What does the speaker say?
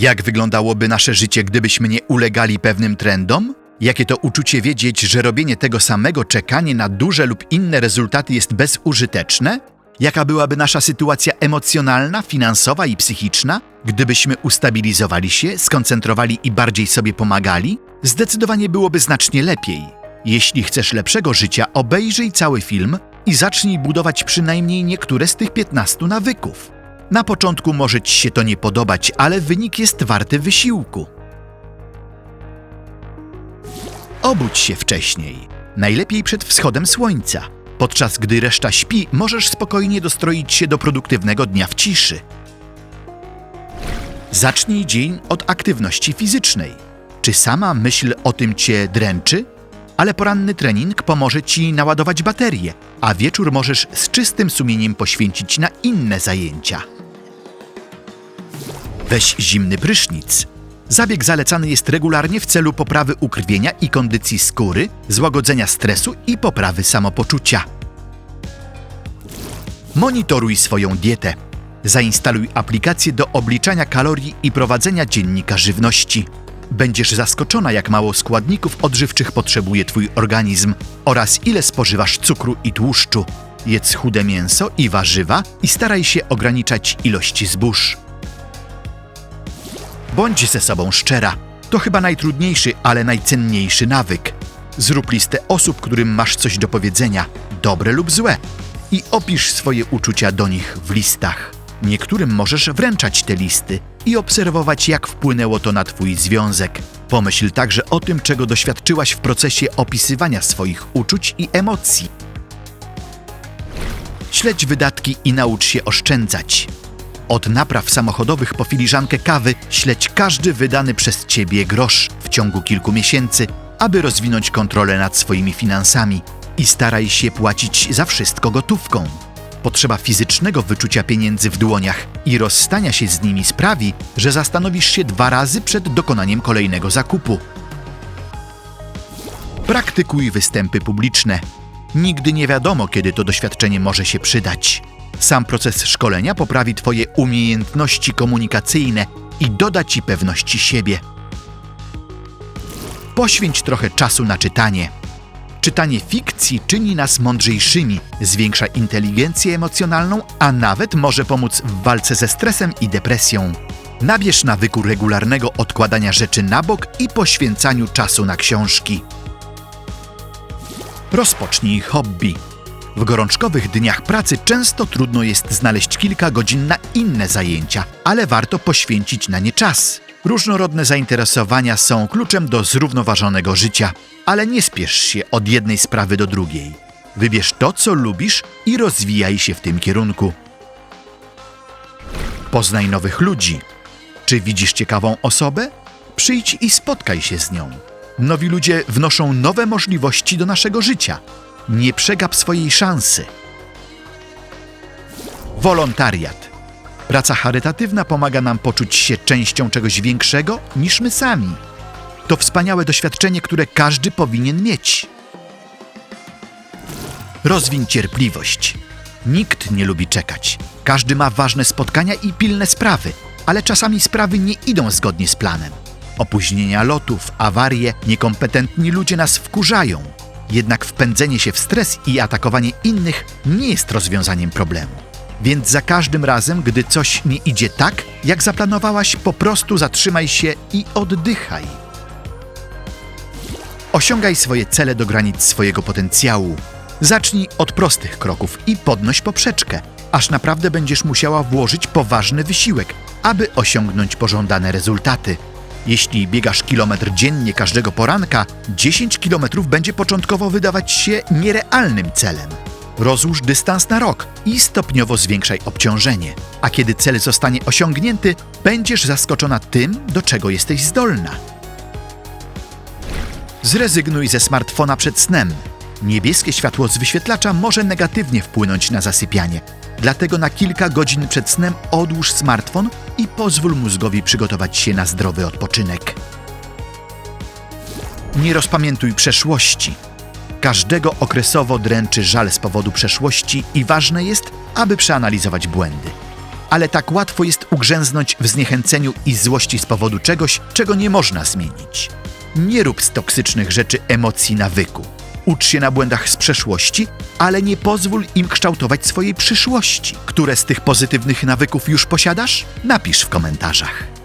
Jak wyglądałoby nasze życie, gdybyśmy nie ulegali pewnym trendom? Jakie to uczucie wiedzieć, że robienie tego samego, czekanie na duże lub inne rezultaty jest bezużyteczne? Jaka byłaby nasza sytuacja emocjonalna, finansowa i psychiczna, gdybyśmy ustabilizowali się, skoncentrowali i bardziej sobie pomagali? Zdecydowanie byłoby znacznie lepiej. Jeśli chcesz lepszego życia, obejrzyj cały film i zacznij budować przynajmniej niektóre z tych 15 nawyków. Na początku może ci się to nie podobać, ale wynik jest warty wysiłku. Obudź się wcześniej. Najlepiej przed wschodem słońca. Podczas gdy reszta śpi, możesz spokojnie dostroić się do produktywnego dnia w ciszy. Zacznij dzień od aktywności fizycznej. Czy sama myśl o tym cię dręczy? Ale poranny trening pomoże ci naładować baterię, a wieczór możesz z czystym sumieniem poświęcić na inne zajęcia. Weź zimny prysznic. Zabieg zalecany jest regularnie w celu poprawy ukrwienia i kondycji skóry, złagodzenia stresu i poprawy samopoczucia. Monitoruj swoją dietę. Zainstaluj aplikację do obliczania kalorii i prowadzenia dziennika żywności. Będziesz zaskoczona, jak mało składników odżywczych potrzebuje Twój organizm oraz ile spożywasz cukru i tłuszczu. Jedz chude mięso i warzywa i staraj się ograniczać ilości zbóż. Bądź ze sobą szczera. To chyba najtrudniejszy, ale najcenniejszy nawyk. Zrób listę osób, którym masz coś do powiedzenia, dobre lub złe, i opisz swoje uczucia do nich w listach. Niektórym możesz wręczać te listy i obserwować, jak wpłynęło to na Twój związek. Pomyśl także o tym, czego doświadczyłaś w procesie opisywania swoich uczuć i emocji. Śledź wydatki i naucz się oszczędzać. Od napraw samochodowych po filiżankę kawy śledź każdy wydany przez Ciebie grosz w ciągu kilku miesięcy, aby rozwinąć kontrolę nad swoimi finansami i staraj się płacić za wszystko gotówką. Potrzeba fizycznego wyczucia pieniędzy w dłoniach i rozstania się z nimi sprawi, że zastanowisz się dwa razy przed dokonaniem kolejnego zakupu. Praktykuj występy publiczne. Nigdy nie wiadomo, kiedy to doświadczenie może się przydać. Sam proces szkolenia poprawi Twoje umiejętności komunikacyjne i doda Ci pewności siebie. Poświęć trochę czasu na czytanie. Czytanie fikcji czyni nas mądrzejszymi, zwiększa inteligencję emocjonalną, a nawet może pomóc w walce ze stresem i depresją. Nabierz nawyku regularnego odkładania rzeczy na bok i poświęcaniu czasu na książki. Rozpocznij hobby. W gorączkowych dniach pracy często trudno jest znaleźć kilka godzin na inne zajęcia, ale warto poświęcić na nie czas. Różnorodne zainteresowania są kluczem do zrównoważonego życia, ale nie spiesz się od jednej sprawy do drugiej. Wybierz to, co lubisz i rozwijaj się w tym kierunku. Poznaj nowych ludzi. Czy widzisz ciekawą osobę? Przyjdź i spotkaj się z nią. Nowi ludzie wnoszą nowe możliwości do naszego życia. Nie przegap swojej szansy. Wolontariat. Praca charytatywna pomaga nam poczuć się częścią czegoś większego niż my sami. To wspaniałe doświadczenie, które każdy powinien mieć. Rozwiń cierpliwość. Nikt nie lubi czekać. Każdy ma ważne spotkania i pilne sprawy, ale czasami sprawy nie idą zgodnie z planem. Opóźnienia lotów, awarie, niekompetentni ludzie nas wkurzają. Jednak wpędzenie się w stres i atakowanie innych nie jest rozwiązaniem problemu. Więc za każdym razem, gdy coś nie idzie tak, jak zaplanowałaś, po prostu zatrzymaj się i oddychaj. Osiągaj swoje cele do granic swojego potencjału. Zacznij od prostych kroków i podnoś poprzeczkę, aż naprawdę będziesz musiała włożyć poważny wysiłek, aby osiągnąć pożądane rezultaty. Jeśli biegasz kilometr dziennie każdego poranka, 10 kilometrów będzie początkowo wydawać się nierealnym celem. Rozłóż dystans na rok i stopniowo zwiększaj obciążenie. A kiedy cel zostanie osiągnięty, będziesz zaskoczona tym, do czego jesteś zdolna. Zrezygnuj ze smartfona przed snem. Niebieskie światło z wyświetlacza może negatywnie wpłynąć na zasypianie. Dlatego na kilka godzin przed snem odłóż smartfon i pozwól mózgowi przygotować się na zdrowy odpoczynek. Nie rozpamiętuj przeszłości. Każdego okresowo dręczy żal z powodu przeszłości i ważne jest, aby przeanalizować błędy. ale tak łatwo jest ugrzęznąć w zniechęceniu i złości z powodu czegoś, czego nie można zmienić. Nie rób z toksycznych rzeczy emocji nawyku. Ucz się na błędach z przeszłości, ale nie pozwól im kształtować swojej przyszłości. Które z tych pozytywnych nawyków już posiadasz? Napisz w komentarzach.